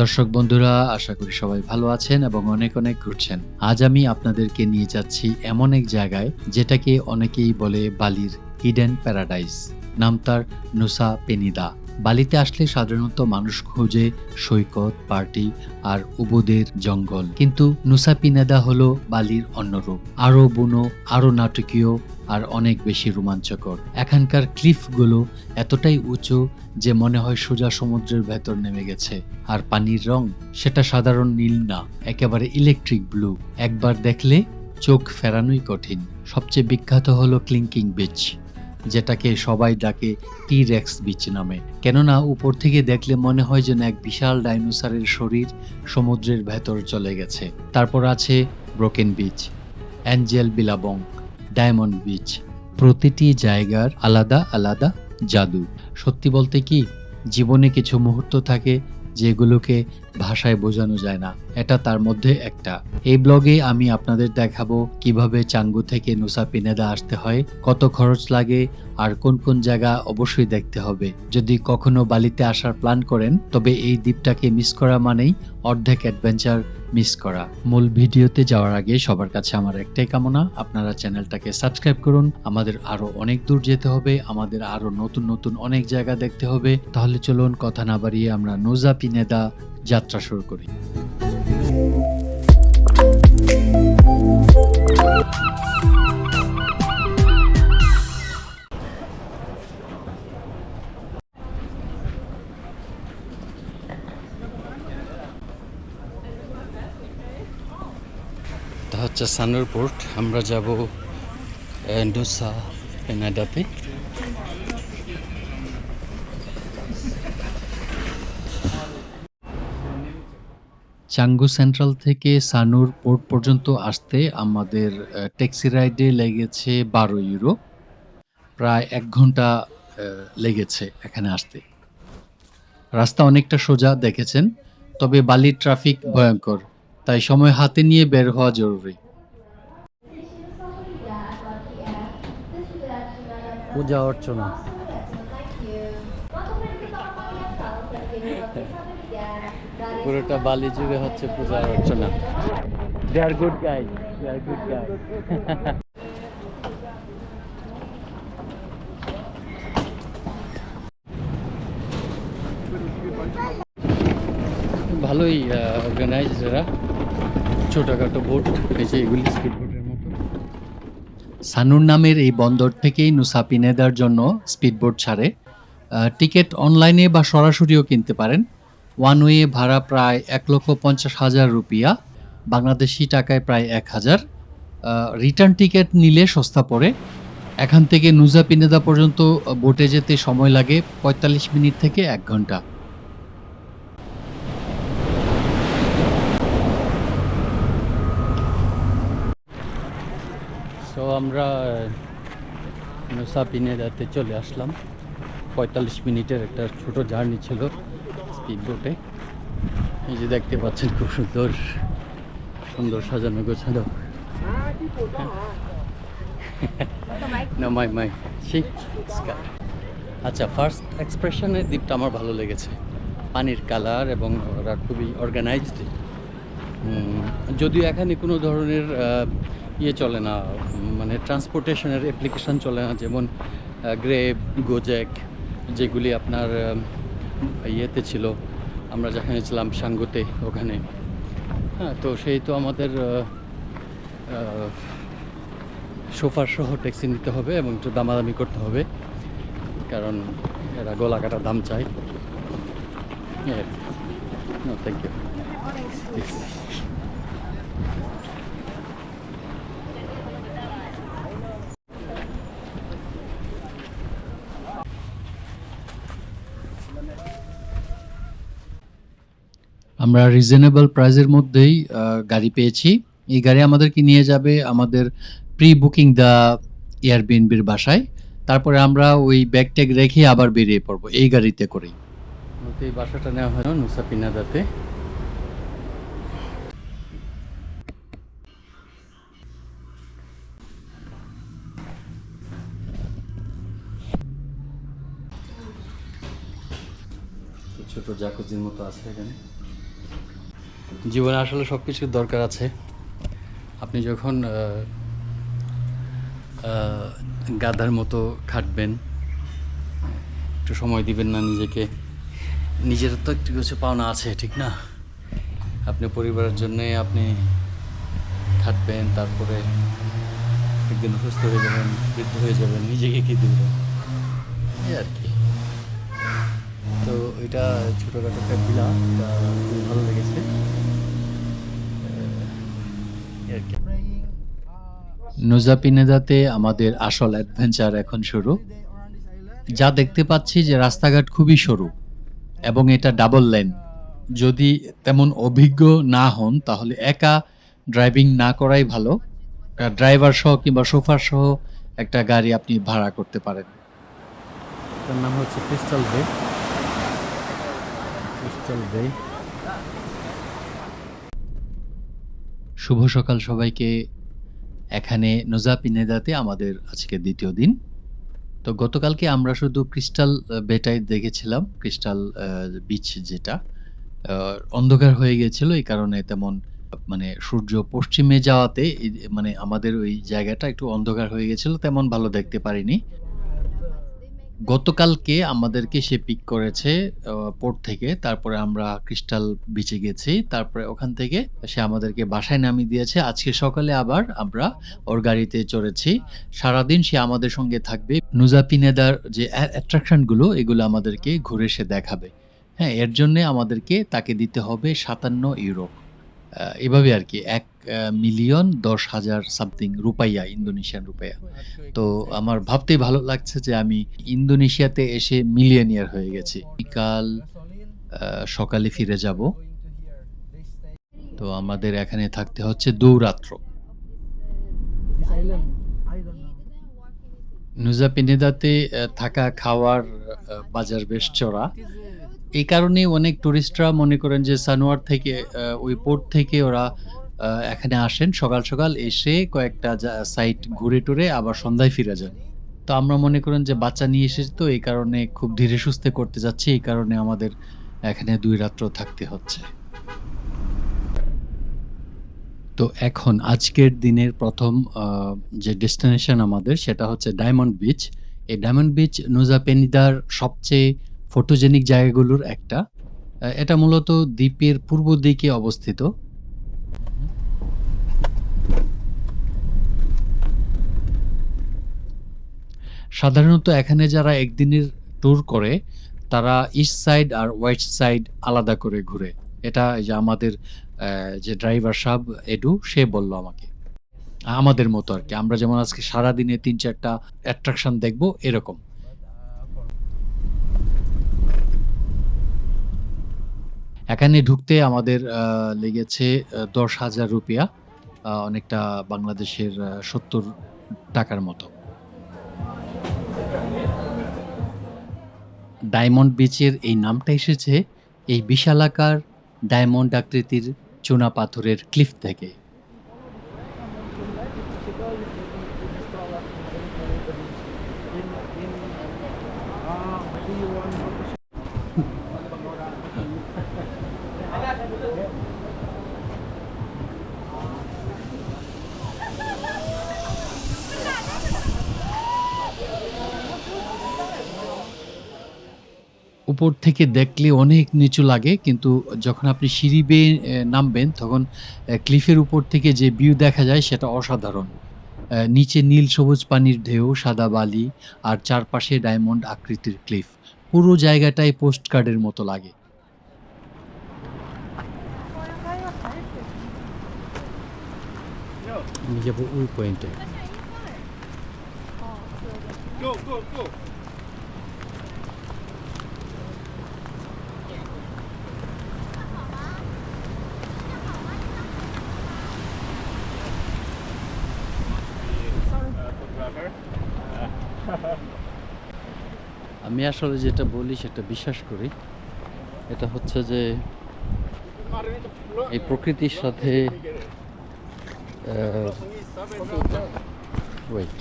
দর্শক বন্ধুরা, আশা করি সবাই ভালো আছেন এবং অনেক অনেক ঘুরছেন। আজ আমি আপনাদেরকে নিয়ে যাচ্ছি এমন এক জায়গায়, যেটাকে অনেকেই বলে বালির হিডেন প্যারাডাইস, নাম তার নুসা পেনিদা। বালিতে আসলে সাধারণত মানুষ খোঁজে সৈকত, পার্টি আর উবুদের জঙ্গল। কিন্তু নুসা পিনেদা হলো বালির অন্য রূপ আরও বুনো আরও নাটকীয় আর অনেক বেশি রোমাঞ্চকর। এখানকার ক্লিফগুলো এতটাই উঁচু যে মনে হয় সোজা সমুদ্রের ভেতর নেমে গেছে। আর পানির রং সেটা সাধারণ নীল না, একেবারে ইলেকট্রিক ব্লু একবার দেখলে চোখ ফেরানোই কঠিন। সবচেয়ে বিখ্যাত হলো ক্লিংকিং বিচ, যেটাকে সবাই ডাকে টি রেক্স বিচ নামে। কেননা উপর থেকে দেখলে মনে হয় যেন এক বিশাল ডাইনোসারের শরীর সমুদ্রের ভেতর চলে গেছে। তারপর আছে Broken Beach, Angel Billabong Diamond Beach. প্রতিটি জায়গার আলাদা আলাদা জাদু। সত্যি বলতে কি, জীবনে কিছু মুহূর্ত থাকে যেগুলোকে ভাষায় বোঝানো যায় না। এটা তার মধ্যে একটা। এই ব্লগে আমি আপনাদের দেখাবো কীভাবে চাঙ্গু থেকে নুসা পিনেদা আসতে হয়, কত খরচ লাগে, আর কোন কোন জায়গা অবশ্যই দেখতে হবে। যদি কখনো বালিতে আসার প্ল্যান করেন, তবে এই দ্বীপটাকে মিস করা মানেই অর্ধেক অ্যাডভেঞ্চার মিস করা। মূল ভিডিওতে যাওয়ার আগে সবার কাছে আমার একটাই কামনা, আপনারা চ্যানেলটাকে সাবস্ক্রাইব করুন। আমাদের আরও অনেক দূর যেতে হবে, আমাদের আরও নতুন নতুন অনেক জায়গা দেখতে হবে। তাহলে চলুন কথা না বাড়িয়ে আমরা নোজা পিনেদা যাত্রা শুরু করি। এটা হচ্ছে সানুর পোর্ট আমরা যাব ডোসা পেনাডাতে। চাঙ্গু সেন্ট্রাল থেকে সানুর পোর্ট পর্যন্ত আসতে আমাদের ট্যাক্সি রাইডে লেগেছে বারো ইউরো। প্রায় এক ঘণ্টা লেগেছে এখানে আসতে। রাস্তা অনেকটা সোজা দেখেছেন, তবে বালির ট্রাফিক ভয়ঙ্কর, তাই সময় হাতে নিয়ে বের হওয়া জরুরি। পূজা অর্চনা। পুরোটা বালি জুড়ে হচ্ছে পূজা অর্চনা। দে আর গুড গাই দে আর গুড গাই ভালোই অর্গানাইজ এরা ছোটখাটো বোট এই যে এগুলি স্পিড মতো সানুর নামের এই বন্দর থেকেই নুসাপিনেদার জন্য স্পিড বোট ছাড়ে টিকিট অনলাইনে বা সরাসরিও কিনতে পারেন। ওয়ান ওয়ে ভাড়া প্রায় এক লক্ষ পঞ্চাশ হাজার রুপিয়া, বাংলাদেশি টাকায় প্রায় এক হাজার। রিটার্ন টিকিট নিলে সস্তা পড়ে। এখান থেকে নুজা পিনেদা পর্যন্ত বোটে যেতে সময় লাগে পঁয়তাল্লিশ মিনিট থেকে এক ঘণ্টা সো আমরা নুসা পিনেদাতে চলে আসলাম। পঁয়তাল্লিশ মিনিটের একটা ছোট জার্নি ছিল স্পিড বোটে এই যে দেখতে পাচ্ছেন খুব সুন্দর সুন্দর সাজানো গোছানো। না, মাই মাই আচ্ছা ফার্স্ট এক্সপ্রেশনের দ্বীপটা আমার ভালো লেগেছে। পানির কালার এবং ওরা খুবই অর্গানাইজড যদিও এখানে কোনো ধরনের ইয়ে চলে না মানে ট্রান্সপোর্টেশনের অ্যাপ্লিকেশান চলে না, যেমন গ্রেপ গোজেক যেগুলি আপনার ইয়েতে ছিল। আমরা যেখানে ছিলাম সাঙ্গতে, ওখানে। হ্যাঁ তো সেই তো আমাদের সোফার সহ ট্যাক্সি নিতে হবে এবং একটু দামাদামি করতে হবে, কারণ এরা গলা কাটা দাম চাই থ্যাংক ইউ আমরা রিজনেবল প্রাইসের মধ্যেই গাড়ি পেয়েছি। এই গাড়ি আমাদেরকে নিয়ে যাবে আমাদের প্রি বুকিং দা এয়ারবিএনবির বাসায়। তারপরে আমরা ওই ব্যাগ ট্যাগ রেখে আবার বেরিয়ে পড়ব এই গাড়িতে করেই। এই বাসাটা নেওয়া হয় নুসা পিনাদাতে। ছোট জাকুজির মতো আছে এখানে। জীবনে আসলে সব কিছুর দরকার আছে। আপনি যখন গাধার মতো খাটবেন, একটু সময় দিবেন না নিজেকে। নিজের তো একটু কিছু পাওনা আছে, ঠিক না? আপনি পরিবারের জন্যে আপনি খাটবেন, তারপরে একদিন অসুস্থ হয়ে যাবেন, বৃদ্ধ হয়ে যাবেন, নিজেকে কী দিবেন? এই আর কি। তো এটা ছোটোখাটো একটা এটা খুব ভালো লেগেছে। নুজা পিনেদাতে আমাদের আসল অ্যাডভেঞ্চার এখন শুরু। যা দেখতে পাচ্ছি যে রাস্তাঘাট খুবই সরু এবং এটা ডাবল লেন যদি তেমন অভিজ্ঞ না হন, তাহলে একা ড্রাইভিং না করাই ভালো। ড্রাইভার সহ কিংবা সোফার সহ একটা গাড়ি আপনি ভাড়া করতে পারেন। তার নাম হচ্ছে ক্রিস্টাল বে ক্রিস্টাল শুভ সকাল সবাইকে। এখানে নোজা পিনেদাতে আমাদের আজকে দ্বিতীয় দিন। তো গতকালকে আমরা শুধু ক্রিস্টাল আহ, বেটাই দেখেছিলাম। ক্রিস্টাল বিচ যেটা অন্ধকার হয়ে গেছিল। এই কারণে তেমন মানে সূর্য পশ্চিমে যাওয়াতে মানে আমাদের ওই জায়গাটা একটু অন্ধকার হয়ে গেছিল। তেমন ভালো দেখতে পারিনি। গতকালকে আমাদেরকে সে পিক করেছে পোর্ট থেকে। তারপরে আমরা ক্রিস্টাল বিচে গেছি। তারপরে ওখান থেকে সে আমাদেরকে বাসায় নামিয়ে দিয়েছে। আজকে সকালে আবার আমরা ওর গাড়িতে চড়েছি। সারাদিন সে আমাদের সঙ্গে থাকবে। নুজা পিনেদার যে অ্যাট্রাকশনগুলো, এগুলো আমাদেরকে ঘুরে সে দেখাবে। হ্যাঁ এর জন্য আমাদেরকে তাকে দিতে হবে সাতান্ন ইউরো এভাবে আর কি এক মিলিয়ন দশ হাজার সামথিং রুপাইয়া ইন্দোনেশিয়ান রুপাইয়া। তো আমার ভাবতেই ভালো লাগছে যে আমি ইন্দোনেশিয়াতে এসে মিলিয়নিয়ার হয়ে গেছি। আহ, সকালে ফিরে যাব। তো আমাদের এখানে থাকতে হচ্ছে দৌরাত্র। This island, I don't know. Nuja পিনেদাতে থাকা খাওয়ার বাজার বেশ চড়া। এই কারণে অনেক টুরিস্টরা মনে করেন যে সানোয়ার থেকে ওই পোর্ট থেকে ওরা এখানে আসেন। সকাল সকাল এসে কয়েকটা সাইট ঘুরে টুরে আবার সন্ধ্যায় ফিরে যান। তো আমরা মনে করেন যে বাচ্চা নিয়ে এসেছি তো, এই কারণে খুব ধীরে সুস্থে করতে যাচ্ছি। এই কারণে আমাদের এখানে দুই রাত্র থাকতে হচ্ছে। তো এখন আজকের দিনের প্রথম যে ডেস্টিনেশন আমাদের, সেটা হচ্ছে ডায়মন্ড বিচ এই ডায়মন্ড বিচ নুজা পেনিদার সবচেয়ে ফটোজেনিক জায়গাগুলোর একটা। এটা মূলত দ্বীপের পূর্ব দিকে অবস্থিত। সাধারণত এখানে যারা একদিনের ট্যুর করে, তারা ইস্ট সাইড আর ওয়েস্ট সাইড আলাদা করে ঘুরে। এটা যে আমাদের যে ড্রাইভার সাহেব, এডু, সে বলল আমাকে। আমাদের মতো আর কি। আমরা যেমন আজকে সারা দিনে তিন চারটা অ্যাট্রাকশন দেখব, এরকম। এখানে ঢুকতে আমাদের লেগেছে দশ হাজার রুপিয়া অনেকটা বাংলাদেশের সত্তর টাকার মতো। ডায়মন্ড বিচের এই নামটা এসেছে এই বিশালাকার ডায়মন্ড আকৃতির চুনা পাথরের ক্লিফ থেকে। উপর থেকে দেখলে অনেক নিচু লাগে কিন্তু যখন আপনি সিঁড়ি বেয়ে নামবেন তখন ক্লিফের উপর থেকে যে ভিউ দেখা যায় সেটা অসাধারণ। নিচে নীল সবুজ পানির ঢেউ সাদা বালি আর চারপাশে ডায়মন্ড আকৃতির ক্লিফ। পুরো জায়গাটাই পোস্ট কার্ডের মতো লাগে। ওই পয়েন্টে। go go go আমি আসলে যেটা বলি, সেটা বিশ্বাস করি। এটা হচ্ছে যে এই প্রকৃতির সাথে ওয়েট.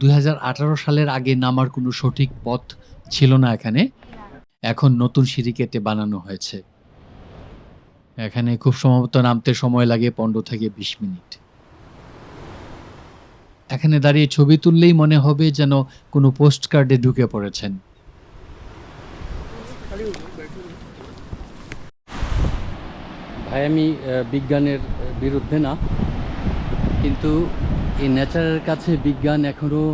দুই সালের আগে নামার কোনো সঠিক পথ ছিল না এখানে। এখন নতুন সিঁড়ি কেটে বানানো হয়েছে। এখানে খুব সম্ভবত নামতে সময় লাগে পনেরো থেকে বিশ মিনিট। এখানে দাঁড়িয়ে ছবি তুললেই মনে হবে যেন কোনো পোস্ট কার্ডে ঢুকে পড়েছেন। ভাই, আমি বিজ্ঞানের বিরুদ্ধে না, কিন্তু এই নেচারের কাছে বিজ্ঞান এখনও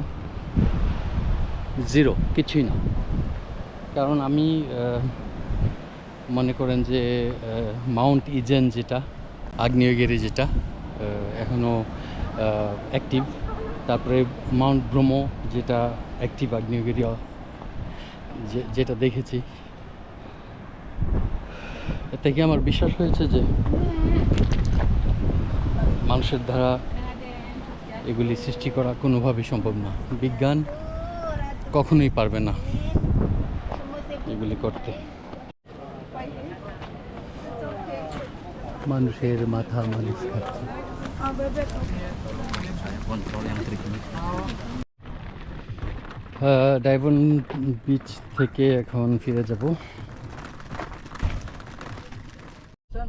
জিরো কিছুই না। কারণ আমি মনে করেন যে মাউন্ট ইজেন যেটা, আগ্নেয়গিরি যেটা এখনও অ্যাক্টিভ তারপরে মাউন্ট ব্রহ্ম যেটা অ্যাক্টিভ আগ্নেয়গিরি যেটা দেখেছি। এ থেকে আমার বিশ্বাস হয়েছে যে মানুষের দ্বারা এগুলি সৃষ্টি করা কোনোভাবেই সম্ভব না। বিজ্ঞান কখনোই পারবে না এগুলি করতে। মানুষের মাথা মানুষ খাচ্ছে। ডাইভন বিচ থেকে এখন ফিরে যাব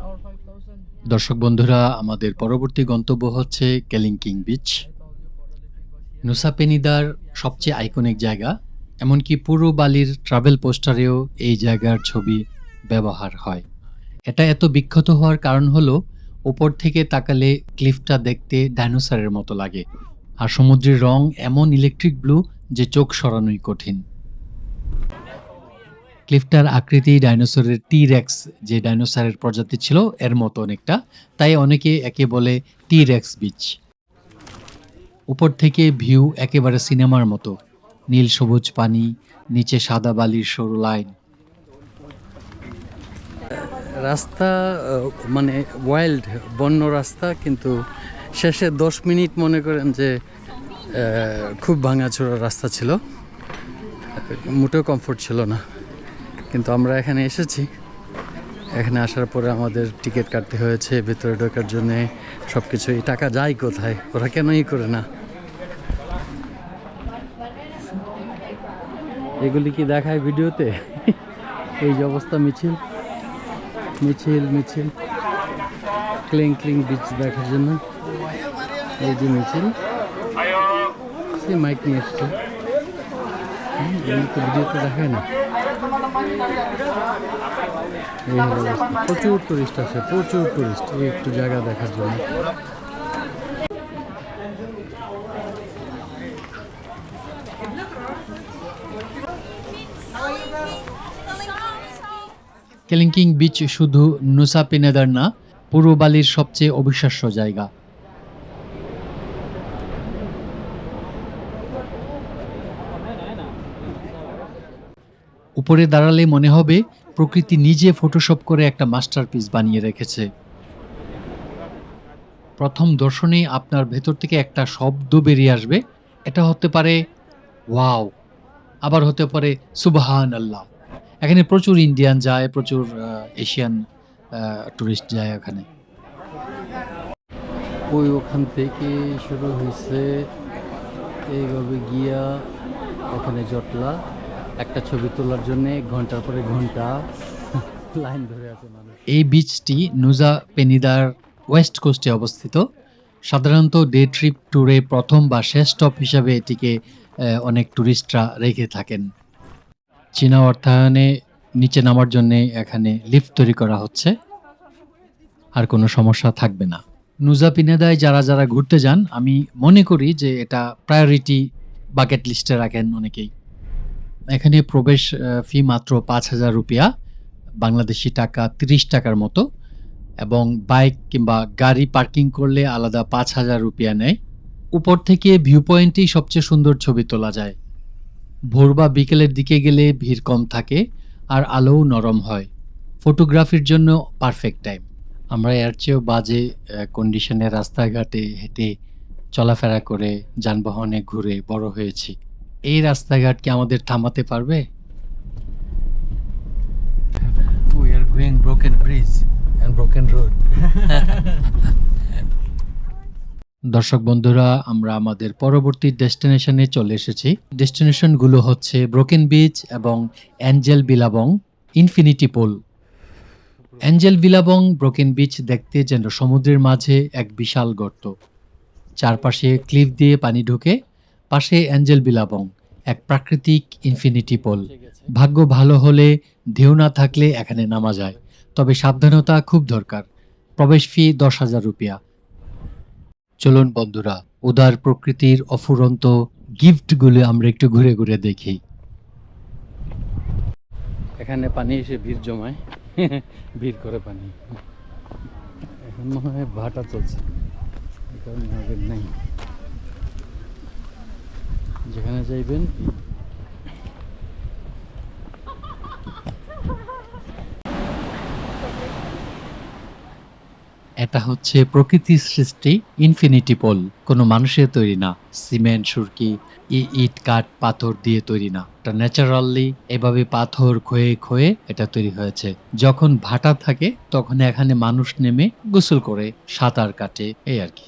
or 5,000. দর্শক বন্ধুরা আমাদের পরবর্তী গন্তব্য হচ্ছে কেলিংকিং বিচ নুসা পেনিদার সবচেয়ে আইকনিক জায়গা এমনকি পুরো বালির ট্রাভেল পোস্টারেও এই জায়গার ছবি ব্যবহার হয় এটা এত বিখ্যাত হওয়ার কারণ হলো উপর থেকে তাকালে ক্লিফটা দেখতে ডাইনোসরের মতো লাগে, আর সমুদ্রের রং এমন ইলেকট্রিক ব্লু যে চোখ সরানোই কঠিন। ক্লিফটার আকৃতি ডাইনোসরের টি রেক্স যে ডাইনোসরের প্রজাতি ছিল, এর মতো অনেকটা। তাই অনেকে একে বলে টি রেক্স বিচ উপর থেকে ভিউ একেবারে সিনেমার মতো। নীল সবুজ পানি, নিচে সাদা বালির সরু লাইন রাস্তা মানে ওয়াইল্ড বন্য রাস্তা, কিন্তু শেষে দশ মিনিট মনে করেন যে খুব ভাঙাচোরা রাস্তা ছিল। মোটেও কমফোর্ট ছিল না। কিন্তু আমরা এখানে এসেছি। এখানে আসার পরে আমাদের টিকিট কাটতে হয়েছে, ভেতরে ঢোকার জন্যে সব কিছু এই টাকা যায় কোথায়? ওরা কেনই করে না? এগুলি কি দেখায় ভিডিওতে? এই যে অবস্থা মিছিল। মিছিল মিছিল। ক্লিং ক্লিং বিচ দেখার জন্য। এই যে মিছিল, সে মাইক নিয়ে এসছে। এগুলো তো দেখায় না। প্রচুর টুরিস্ট আছে, প্রচুর টুরিস্ট এই একটু জায়গা দেখার জন্য। কেলিংকিং বিচ শুধু নুসা পেনেদার না পুরো বালির সবচেয়ে অবিশ্বাস্য জায়গা। উপরে দাঁড়ালে মনে হবে, প্রকৃতি নিজে ফটোশপ করে একটা মাস্টারপিস বানিয়ে রেখেছে। প্রথম দর্শনে আপনার ভেতর থেকে একটা শব্দ বেরিয়ে আসবে। এটা হতে পারে, ওয়াও। আবার হতে পারে সুবহান আল্লাহ এখানে প্রচুর ইন্ডিয়ান যায় প্রচুর এশিয়ান টুরিস্ট যায় ওখানে। ওই ওখান থেকে শুরু হয়েছে এইভাবে গিয়া ওখানে জটলা। একটা ছবি তোলার জন্য ঘণ্টার পরে ঘণ্টা লাইন ধরে আছে মানুষ। এই বিচটি নুজা পেনিদার ওয়েস্ট কোস্টে অবস্থিত। সাধারণত ডে ট্রিপ ট্যুরে প্রথম বা শেষ স্টপ হিসাবে এটিকে অনেক টুরিস্টরা রেখে থাকেন। চীনা অর্থায়নে নিচে নামার জন্য এখানে লিফট তৈরি করা হচ্ছে। আর কোনো সমস্যা থাকবে না। নুজা পিনেদায় যারা যারা ঘুরতে যান, আমি মনে করি যে এটা প্রায়োরিটি বাকেট লিস্টে রাখেন অনেকেই। এখানে প্রবেশ ফি মাত্র পাঁচ হাজার রুপিয়া, বাংলাদেশি টাকা তিরিশ টাকার মতো এবং বাইক কিংবা গাড়ি পার্কিং করলে আলাদা পাঁচ হাজার রুপিয়া নেয়। উপর থেকে ভিউ পয়েন্টেই সবচেয়ে সুন্দর ছবি তোলা যায়। ভোর বা বিকেলের দিকে গেলে ভিড় কম থাকে আর আলোও নরম হয়। ফটোগ্রাফির জন্য পারফেক্ট টাইম। আমরা এর চেয়েও বাজে কন্ডিশনে রাস্তাঘাটে হেঁটে চলাফেরা করে যানবাহনে ঘুরে বড় হয়েছি। এই রাস্তাঘাট কি আমাদের থামাতে পারবে? We are going broken bridge and broken road. দর্শক বন্ধুরা, আমরা আমাদের পরবর্তী ডেস্টিনেশনে চলে এসেছি। ডেস্টিনেশনগুলো হচ্ছে ব্রোকেন বিচ এবং Angel Billabong infinity pool. Angel Billabong Broken Beach দেখতে যেন সমুদ্রের মাঝে এক বিশাল গর্ত। চারপাশে ক্লিফ দিয়ে পানি ঢুকে পাশে অ্যাঞ্জেল বিলাবং, এক প্রাকৃতিক ইনফিনিটি পোল। ভাগ্য ভালো হলে ঢেউ না থাকলে এখানে নামা যায়, তবে সাবধানতা খুব দরকার। প্রবেশ ফি দশ হাজার রুপিয়া। চলুন বন্ধুরা, উদার প্রকৃতির অফুরন্ত গিফটগুলো আমরা একটু ঘুরে ঘুরে দেখি। এখানে পানি এসে ভিড় জমায়। ভিড় করে পানি। এখন মনে হয় ভাটা চলছে। নাই। যেখানে যাইবেন এটা হচ্ছে প্রকৃতির সৃষ্টি ইনফিনিটি পোল কোনো মানুষের তৈরি না। সিমেন্ট, সুরকি ইট, কাঠ, পাথর দিয়ে তৈরি না। এটা ন্যাচারালি এভাবে পাথর ক্ষয়ে ক্ষয়ে এটা তৈরি হয়েছে। যখন ভাটা থাকে, তখন এখানে মানুষ নেমে গোসল করে, সাঁতার কাটে, এই আর কি।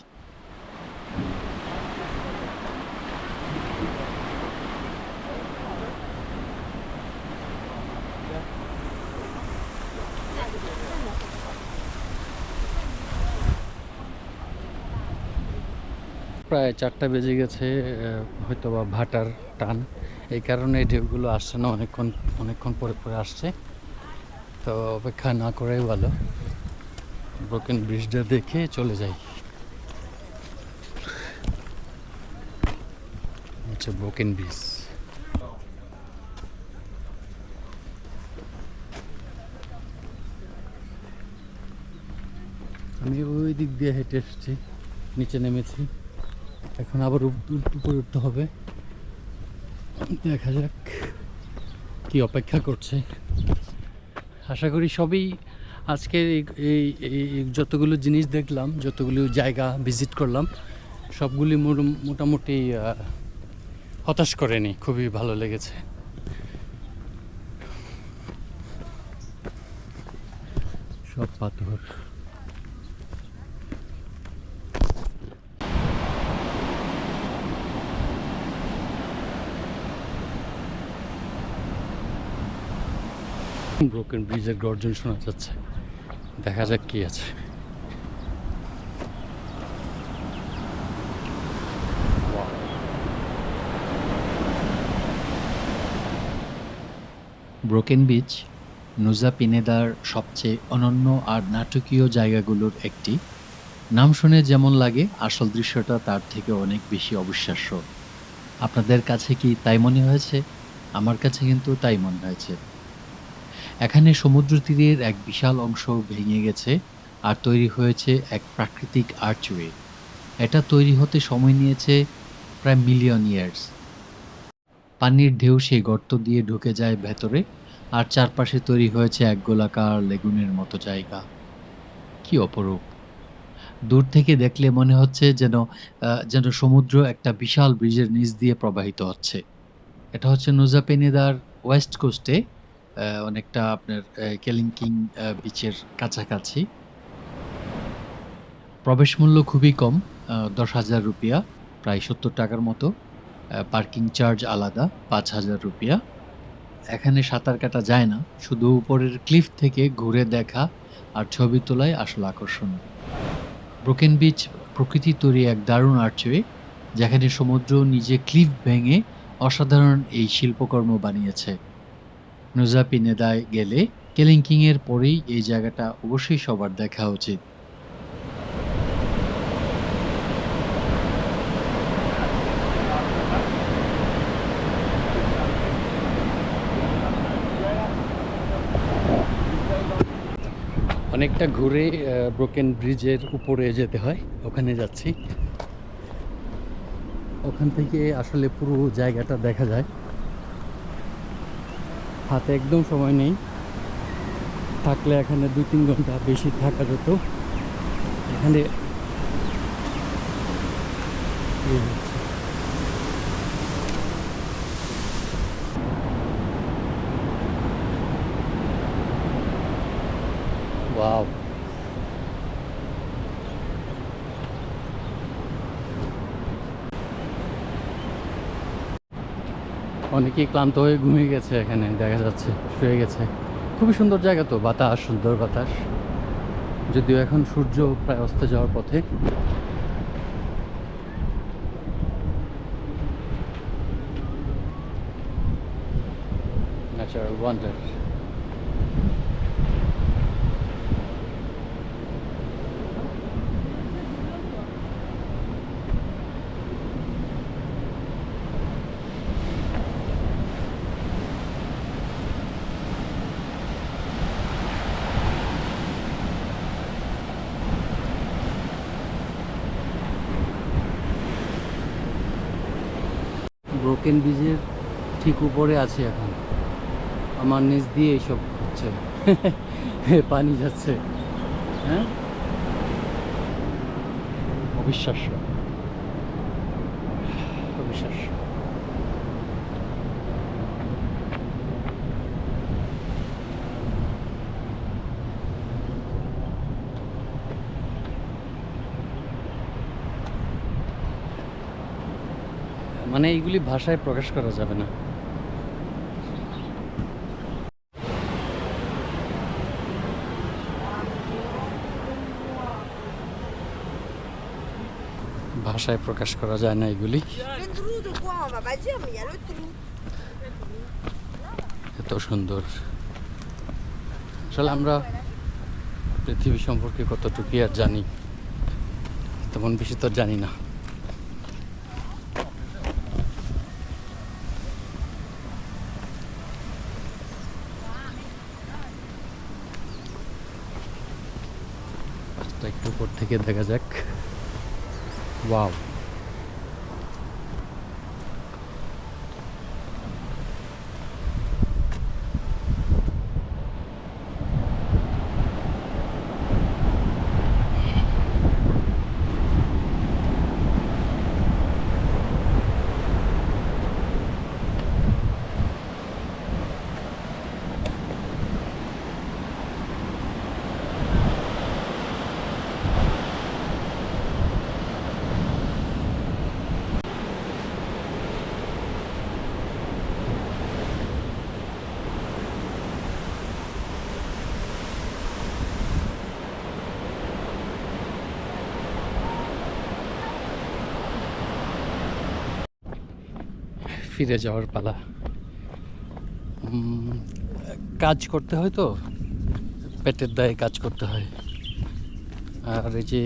প্রায় চারটা বেজে গেছে হয়তো বা ভাটার টান। এই কারণে ঢেউগুলো আসছে না, অনেকক্ষণ অনেকক্ষণ পরে পরে আসছে। তো অপেক্ষা না করাই ভালো। ব্রোকেন ব্রিজটা দেখে চলে যাই। হচ্ছে ব্রোকেন ব্রিজ আমি ওই দিক দিয়ে হেঁটে এসেছি, নিচে নেমেছি। এখন আবার উপ- উপ- উপরে উঠতে হবে। দেখা যাক কি অপেক্ষা করছে। আশা করি সবই আজকে এই- যতগুলো জিনিস দেখলাম, যতগুলো জায়গা ভিজিট করলাম, সবগুলি মোট- মোটামুটি হতাশ করেনি, খুবই ভালো লেগেছে। সব পাথর। ব্রোকেন ব্রিজের গর্জন শোনা যাচ্ছে। দেখা যাক কি আছে। ব্রোকেন বিচ নুজা পিনেদার সবচেয়ে অনন্য আর নাটকীয় জায়গাগুলোর একটি। নাম শুনে যেমন লাগে, আসল দৃশ্যটা তার থেকে অনেক বেশি অবিশ্বাস্য। আপনাদের কাছে কি তাই মনে হয়েছে? আমার কাছে কিন্তু তাই মনে হয়েছে। এখানে সমুদ্র তীরের এক বিশাল অংশ ভেঙে গেছে আর তৈরি হয়েছে এক প্রাকৃতিক আর্চওয়ে এটা তৈরি হতে সময় নিয়েছে প্রায় মিলিয়ন ইয়ার্স। পানির ঢেউ সেই গর্ত দিয়ে ঢুকে যায় ভেতরে আর চারপাশে তৈরি হয়েছে এক গোলাকার লেগুনের মতো জায়গা। কি অপরূপ। দূর থেকে দেখলে মনে হচ্ছে যেন যেন সমুদ্র একটা বিশাল ব্রিজের নিচ দিয়ে প্রবাহিত হচ্ছে। এটা হচ্ছে নুজাপেনেদার ওয়েস্ট কোস্টে অনেকটা আপনার কেলিংকিং বিচের কাছাকাছি। প্রবেশ মূল্য খুবই কম দশ হাজার রুপিয়া, প্রায় সত্তর টাকার মতো। পার্কিং চার্জ আলাদা, পাঁচ হাজার রুপিয়া। এখানে সাঁতার কাটা যায় না, শুধু উপরের ক্লিফ থেকে ঘুরে দেখা আর ছবি তোলাই আসল আকর্ষণ। ব্রোকেন বিচ প্রকৃতি তৈরি এক দারুণ আর্চওয়ে যেখানে সমুদ্র নিজে ক্লিফ ভেঙে অসাধারণ এই শিল্পকর্ম বানিয়েছে। নুজা পিনেদায় গেলে কেলিংকিংয়ের পরেই এই জায়গাটা অবশ্যই সবার দেখা উচিত। অনেকটা ঘুরে ব্রোকেন ব্রিজের উপরে যেতে হয়, ওখানে যাচ্ছি। ওখান থেকে আসলে পুরো জায়গাটা দেখা যায়। হাতে একদম সময় নেই। থাকলে এখানে দুই তিন ঘণ্টা বেশি থাকা যেত। এখানে এই অনেকেই ক্লান্ত হয়ে ঘুমিয়ে গেছে এখানে, দেখা যাচ্ছে, শুয়ে গেছে। খুবই সুন্দর জায়গা তো, বাতাস, সুন্দর বাতাস। যদিও এখন সূর্য প্রায় অস্ত যাওয়ার পথে। Natural ওয়ান্ডার ব্রোকেন ব্রিজের ঠিক উপরে আছে এখন। আমার নিচ দিয়ে এইসব হচ্ছে। পানি যাচ্ছে। হ্যাঁ? অবিশ্বাস্য। মানে এইগুলি ভাষায় প্রকাশ করা যাবে না। ভাষায় প্রকাশ করা যায় না এগুলি. এত সুন্দর। আসলে আমরা পৃথিবী সম্পর্কে কতটুকু আর জানি, তেমন বেশি তো জানি না রাস্তা একটু উপর থেকে দেখা যাক। ওয়াও। ফিরে যাওয়ার পালা। কাজ করতে হয় তো? পেটের দায়ে কাজ করতে হয়। আর এই যে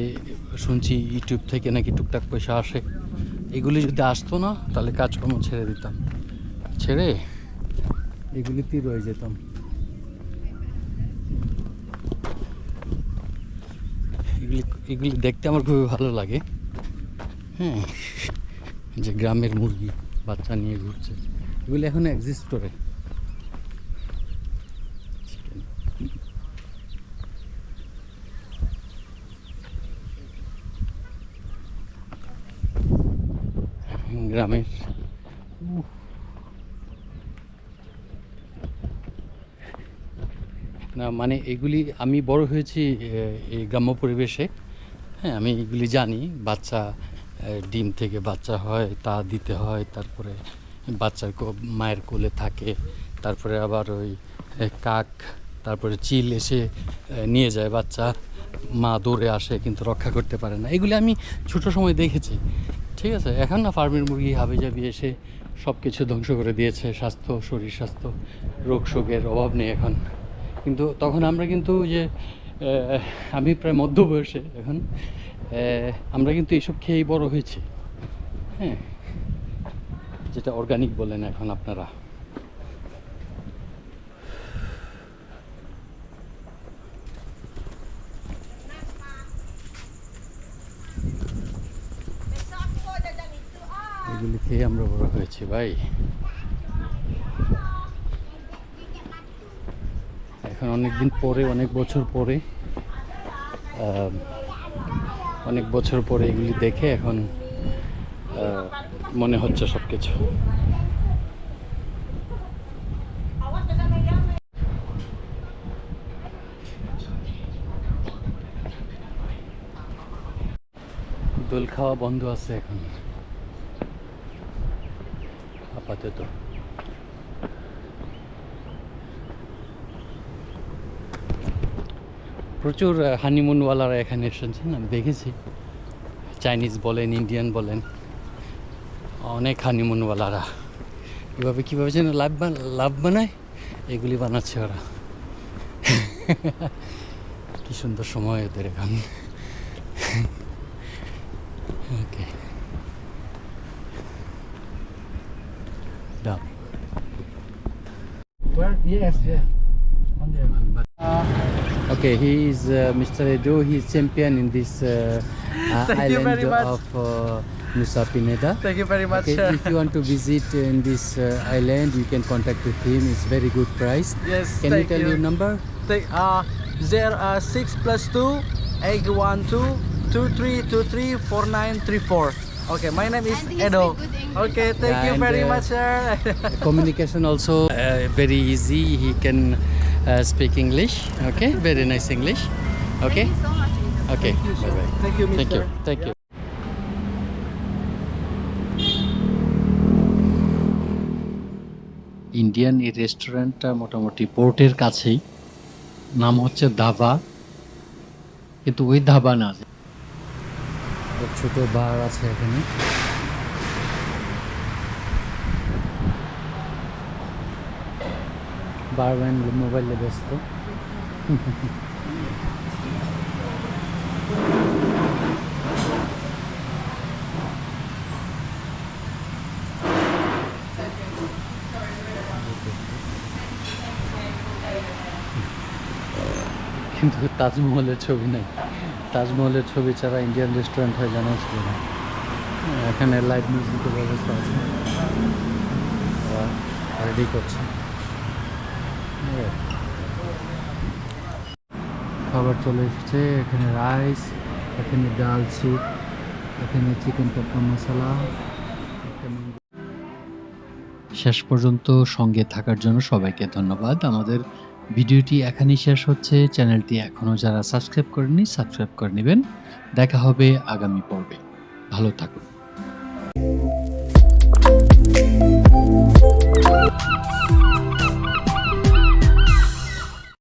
শুনছি ইউটিউব থেকে নাকি টুকটাক পয়সা আসে। এগুলি যদি আসতো না, তাহলে কাজকর্ম ছেড়ে দিতাম। ছেড়ে এগুলিতেই রয়ে যেতাম। এগুলি এগুলি দেখতে আমার খুবই ভালো লাগে। হ্যাঁ যে গ্রামের মুরগি। বাচ্চা নিয়ে ঘুরছে। এগুলি এখন এক্সিস্ট করে। গ্রামের। না মানে এগুলি আমি বড় হয়েছি এই গ্রাম্য পরিবেশে। হ্যাঁ আমি এগুলি জানি, বাচ্চা ডিম থেকে বাচ্চা হয়, তা দিতে হয়, তারপরে বাচ্চার মায়ের কোলে থাকে, তারপরে আবার ওই কাক, তারপরে চিল এসে নিয়ে যায় বাচ্চা। মা দৌড়ে আসে কিন্তু রক্ষা করতে পারে না। এগুলি আমি ছোট সময় দেখেছি। ঠিক আছে, এখন না ফার্মের মুরগি হাবি জাবি এসে সব কিছু ধ্বংস করে দিয়েছে। স্বাস্থ্য, শরীর স্বাস্থ্য রোগ শোকের অভাব নেই এখন। কিন্তু তখন আমরা কিন্তু যে আমি প্রায় মধ্য বয়সে এখন আমরা কিন্তু এইসব খেয়েই বড় হয়েছি। হ্যাঁ যেটা অর্গানিক বলেন এখন আপনারা। এগুলি খেয়ে আমরা বড় হয়েছি, ভাই। এখন অনেক দিন পরে, অনেক বছর পরে অনেক বছর পরে এগুলি দেখে এখন মনে হচ্ছে সব কিছু দোল খাওয়া বন্ধ আছে এখন। আপাতত। প্রচুর হানিমুনওয়ালারা এখানে এসেছেন আমি দেখেছি। চাইনিজ বলেন ইন্ডিয়ান বলেন অনেক হানিমুনওয়ালারা কীভাবে কীভাবে যেন লাভ লাভ বানায় এগুলি বানাচ্ছে ওরা। কি সুন্দর সময় ওদের এখন। Okay? Yes, yeah. On there. Okay, he is uh, Mr. Edo. He is champion in this uh, uh, Thank you island very much. of uh, Nusa Pineda. thank you very much, Okay, sir. if you want to visit in this uh, island, you can contact with him. It's very good price. Yes, Can you thank tell you. your number? Take, uh, zero, uh, 6 plus 2, 8, 1, 2, 2, 3, 2, 3, 4, 9, 3, 4. Okay, my name is And he Edo. good English. Okay, thank Yeah, you and, very uh, much, sir. Communication also uh, very easy. He can uh, speak English. Okay, very nice English. Okay, Thank you so much. Okay. Thank you, sir. Bye bye. Thank you, Mr. Thank you. Thank you. Indian এই রেস্টুরেন্টটা মোটামুটি পোর্টের কাছেই নাম হচ্ছে ধাবা কিন্তু ওই ধাবা না ছোট বার আছে এখানে বারম্যান মোবাইলে ব্যস্ত। কিন্তু তাজমহলের ছবি নেই। তাজমহলের ছবি ছাড়া ইন্ডিয়ান রেস্টুরেন্ট হয় জানা ছিল না? এখানে লাইভ মিউজিকের ব্যবস্থা আছে। রেডি করছে। খাবার চলে এসেছে, এখানে রাইস এখানে ডাল স্যুপ এখানে চিকেন টিক্কা মশলা শেষ পর্যন্ত সঙ্গে থাকার জন্য সবাইকে ধন্যবাদ। আমাদের ভিডিওটি এখানেই শেষ হচ্ছে। চ্যানেলটি এখনও যারা সাবস্ক্রাইব করেনি সাবস্ক্রাইব করে নেবেন। দেখা হবে আগামী পর্বে। ভালো থাকুন।